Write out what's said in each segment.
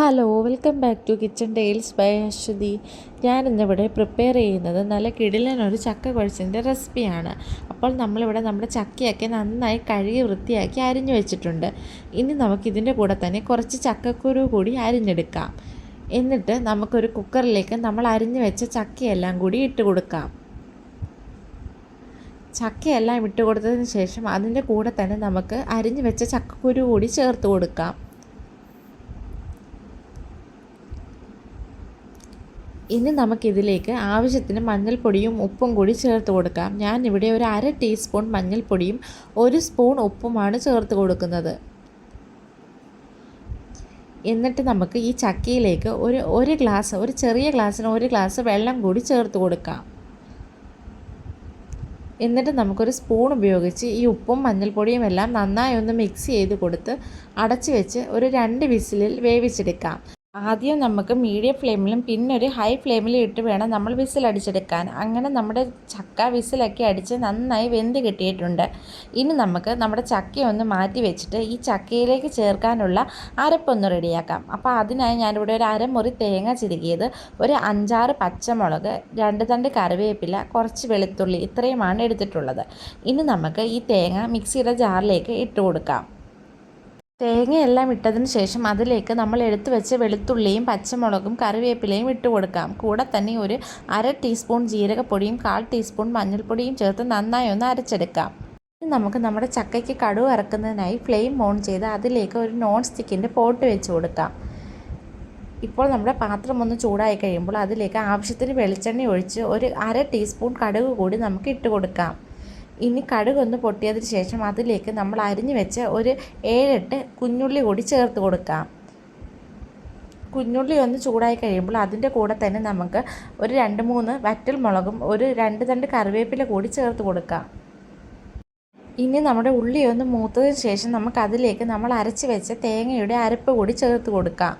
Hello welcome back to kitchen tales by Aswathy. ഞാനിന്നിവിടെ prepare ചെയ്യുന്നത് നല്ല കിടിലനൊരു ചക്ക കുഴച്ചതിന്റെ റെസിപ്പിയാണ്. അപ്പോൾ നമ്മളിവിടെ നമ്മുടെ ചക്കയൊക്കെ നന്നായി കഴുകി വൃത്തിയാക്കി അരിഞ്ഞു വെച്ചിട്ടുണ്ട്. ഇനി നമുക്കിതിന്റെ കൂടെ തന്നെ കുറച്ച് ചക്കക്കുരു കൂടി അരിഞ്ഞെടുക്കാം. എന്നിട്ട് നമുക്കൊരു കുക്കറിലേക്ക് നമ്മൾ അരിഞ്ഞു വെച്ച ചക്കയെല്ലാം കൂടി ഇട്ട് കൊടുക്കാം. ചക്കയെല്ലാം ഇട്ട് കൊടുത്തതിന് ശേഷം അതിന്റെ കൂടെ തന്നെ നമുക്ക് അരിഞ്ഞു വെച്ച ചക്കക്കുരു കൂടി ചേർത്ത് കൊടുക്കാം. ഇനി നമുക്കിതിലേക്ക് ആവശ്യത്തിന് മഞ്ഞൾപ്പൊടിയും ഉപ്പും കൂടി ചേർത്ത് കൊടുക്കാം. ഞാൻ ഇവിടെ ഒരു അര ടീസ്പൂൺ മഞ്ഞൾപ്പൊടിയും ഒരു സ്പൂൺ ഉപ്പുമാണ് ചേർത്ത് കൊടുക്കുന്നത്. എന്നിട്ട് നമുക്ക് ഈ ചക്കയിലേക്ക് ഒരു ഒരു ഗ്ലാസ് ഒരു ചെറിയ ഗ്ലാസ്സിന് ഒരു ഗ്ലാസ് വെള്ളം കൂടി ചേർത്ത് കൊടുക്കാം. എന്നിട്ട് നമുക്കൊരു സ്പൂൺ ഉപയോഗിച്ച് ഈ ഉപ്പും മഞ്ഞൾപ്പൊടിയും എല്ലാം നന്നായി ഒന്ന് മിക്സ് ചെയ്ത് കൊടുത്ത് അടച്ച് വെച്ച് ഒരു രണ്ട് വിസിലിൽ വേവിച്ചെടുക്കാം. ആദ്യം നമുക്ക് മീഡിയം ഫ്ലെയിമിലും പിന്നെ ഒരു ഹൈ ഫ്ലെയിമിലും ഇട്ട് വേണം നമ്മൾ വിസിലടിച്ചെടുക്കാൻ അങ്ങനെ നമ്മുടെ ചക്ക വിസിലൊക്കെ അടിച്ച് നന്നായി വെന്ത് കിട്ടിയിട്ടുണ്ട്. ഇനി നമുക്ക് നമ്മുടെ ചക്ക ഒന്ന് മാറ്റി വെച്ചിട്ട് ഈ ചക്കയിലേക്ക് ചേർക്കാനുള്ള അരപ്പൊന്ന് റെഡിയാക്കാം. അപ്പോൾ അതിനായി ഞാനിവിടെ ഒരു അരമുറി തേങ്ങ ചിരുകിയത് ഒരു അഞ്ചാറ് പച്ചമുളക് രണ്ട് തണ്ട് കറിവേപ്പില കുറച്ച് വെളുത്തുള്ളി ഇത്രയുമാണ് എടുത്തിട്ടുള്ളത്. ഇനി നമുക്ക് ഈ തേങ്ങ മിക്സിയുടെ ജാറിലേക്ക് ഇട്ട് കൊടുക്കാം. തേങ്ങയെല്ലാം ഇട്ടതിന് ശേഷം അതിലേക്ക് നമ്മൾ എടുത്തു വെച്ച വെളുത്തുള്ളിയും പച്ചമുളകും കറിവേപ്പിലയും ഇട്ട് കൊടുക്കാം. കൂടെ തന്നെ ഒരു അര ടീസ്പൂൺ ജീരകപ്പൊടിയും കാൽ ടീസ്പൂൺ മഞ്ഞൾപ്പൊടിയും ചേർത്ത് നന്നായി ഒന്ന് അരച്ചെടുക്കാം. ഇനി നമുക്ക് നമ്മുടെ ചക്കയ്ക്ക് കടുവ് ഇറക്കുന്നതിനായി ഫ്ലെയിം ഓൺ ചെയ്ത് അതിലേക്ക് ഒരു നോൺ സ്റ്റിക്കിന്റെ പോട്ട് വെച്ച് കൊടുക്കാം. ഇപ്പോൾ നമ്മുടെ പാത്രം ഒന്ന് ചൂടായി കഴിയുമ്പോൾ അതിലേക്ക് ആവശ്യത്തിന് വെളിച്ചെണ്ണ ഒഴിച്ച് ഒരു അര ടീസ്പൂൺ കടുക് കൂടി നമുക്ക് ഇട്ട് കൊടുക്കാം. ഇനി കടുകൊന്ന് പൊട്ടിയതിന് ശേഷം അതിലേക്ക് നമ്മൾ അരിഞ്ഞു വെച്ച ഒരു ഏഴെട്ട് കുഞ്ഞുള്ളി കൂടി ചേർത്ത് കൊടുക്കാം. കുഞ്ഞുള്ളി ഒന്ന് ചൂടായി കഴിയുമ്പോൾ അതിന്റെ കൂടെ തന്നെ നമുക്ക് ഒരു രണ്ട് മൂന്ന് വറ്റൽ മുളകും ഒരു രണ്ട് തണ്ട് കറിവേപ്പില കൂടി ചേർത്ത് കൊടുക്കാം. ഇനി നമ്മുടെ ഉള്ളി ഒന്ന് മൂത്തതിന് ശേഷം നമുക്ക് അതിലേക്ക് നമ്മൾ അരച്ച് വെച്ച തേങ്ങയുടെ അരപ്പ് കൂടി ചേർത്ത് കൊടുക്കാം.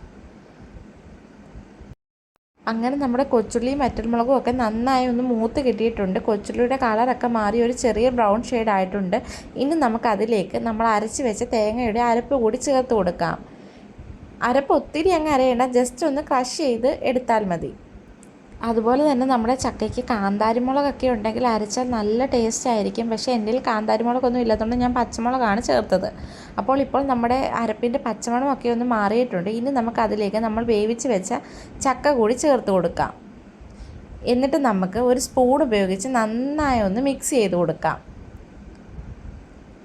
അങ്ങനെ നമ്മുടെ കൊച്ചുള്ളിയും വറ്റൽമുളകും ഒക്കെ നന്നായി ഒന്ന് മൂത്ത് കിട്ടിയിട്ടുണ്ട്. കൊച്ചുള്ളിയുടെ കളറൊക്കെ മാറി ഒരു ചെറിയ ബ്രൗൺ ഷെയ്ഡ് ആയിട്ടുണ്ട്. ഇനി നമുക്കതിലേക്ക് നമ്മൾ അരച്ച് വെച്ച തേങ്ങയുടെ അരപ്പ് കൂടി ചേർത്ത് കൊടുക്കാം. അരപ്പ് ഒത്തിരി അങ്ങ് അരയേണ്ട ജസ്റ്റ് ഒന്ന് ക്രഷ് ചെയ്ത് എടുത്താൽ മതി. അതുപോലെ തന്നെ നമ്മുടെ ചക്കയ്ക്ക് കാന്താരിമുളകൊക്കെ ഉണ്ടെങ്കിൽ അരച്ചാൽ നല്ല ടേസ്റ്റ് ആയിരിക്കും. പക്ഷേ എന്റെ കാന്താരിമുളകൊന്നും ഇല്ലാത്തതുകൊണ്ട് ഞാൻ പച്ചമുളകാണ് ചേർത്തത്. അപ്പോൾ ഇപ്പോൾ നമ്മുടെ അരപ്പിന്റെ പച്ചമണമൊക്കെ ഒന്ന് മാറിയിട്ടുണ്ട്. ഇനി നമുക്ക് അതിലേക്ക് നമ്മൾ വേവിച്ച് വെച്ച ചക്ക കൂടി ചേർത്ത് കൊടുക്കാം. എന്നിട്ട് നമുക്ക് ഒരു സ്പൂൺ ഉപയോഗിച്ച് നന്നായി ഒന്ന് മിക്സ് ചെയ്ത് കൊടുക്കാം.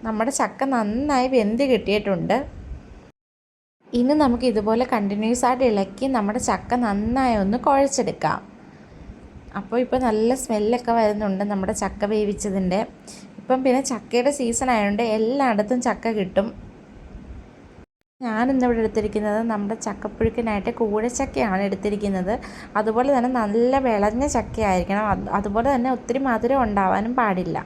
നമ്മുടെ ചക്ക നന്നായി വെന്ത് കിട്ടിയിട്ടുണ്ട്. ഇനി നമുക്ക് ഇതുപോലെ കണ്ടിന്യൂസ് ആയിട്ട് ഇളക്കി നമ്മുടെ ചക്ക നന്നായി ഒന്ന് കുഴച്ചെടുക്കാം. അപ്പോൾ ഇപ്പോൾ നല്ല സ്മെല്ലൊക്കെ വരുന്നുണ്ട് നമ്മുടെ ചക്ക വേവിച്ചതിന്റെ. ഇപ്പം പിന്നെ ചക്കയുടെ സീസൺ ആയതുകൊണ്ട് എല്ലായിടത്തും ചക്ക കിട്ടും. ഞാനിന്നിവിടെ എടുത്തിരിക്കുന്നത് നമ്മുടെ ചക്കപ്പുഴുക്കിനായിട്ട് കൂഴച്ചക്കയാണ് എടുത്തിരിക്കുന്നത്. അതുപോലെ തന്നെ നല്ല വിളഞ്ഞ ചക്കയായിരിക്കണം. അതുപോലെ തന്നെ ഒത്തിരി മധുരം ഉണ്ടാവാനും പാടില്ല.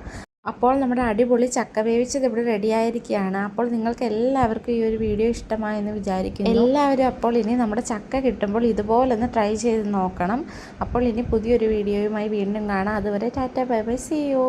അപ്പോൾ നമ്മുടെ അടിപൊളി ചക്ക വേവിച്ചത് ഇവിടെ റെഡിയായിരിക്കുകയാണ്. അപ്പോൾ നിങ്ങൾക്ക് എല്ലാവർക്കും ഈ ഒരു വീഡിയോ ഇഷ്ടമായെന്ന് വിചാരിക്കുന്നു. എല്ലാവരും അപ്പോൾ ഇനി നമ്മുടെ ചക്ക കിട്ടുമ്പോൾ ഇതുപോലെ ഒന്ന് ട്രൈ ചെയ്ത് നോക്കണം. അപ്പോൾ ഇനി പുതിയൊരു വീഡിയോയുമായി വീണ്ടും കാണാം. അതുവരെ tata bye bye see you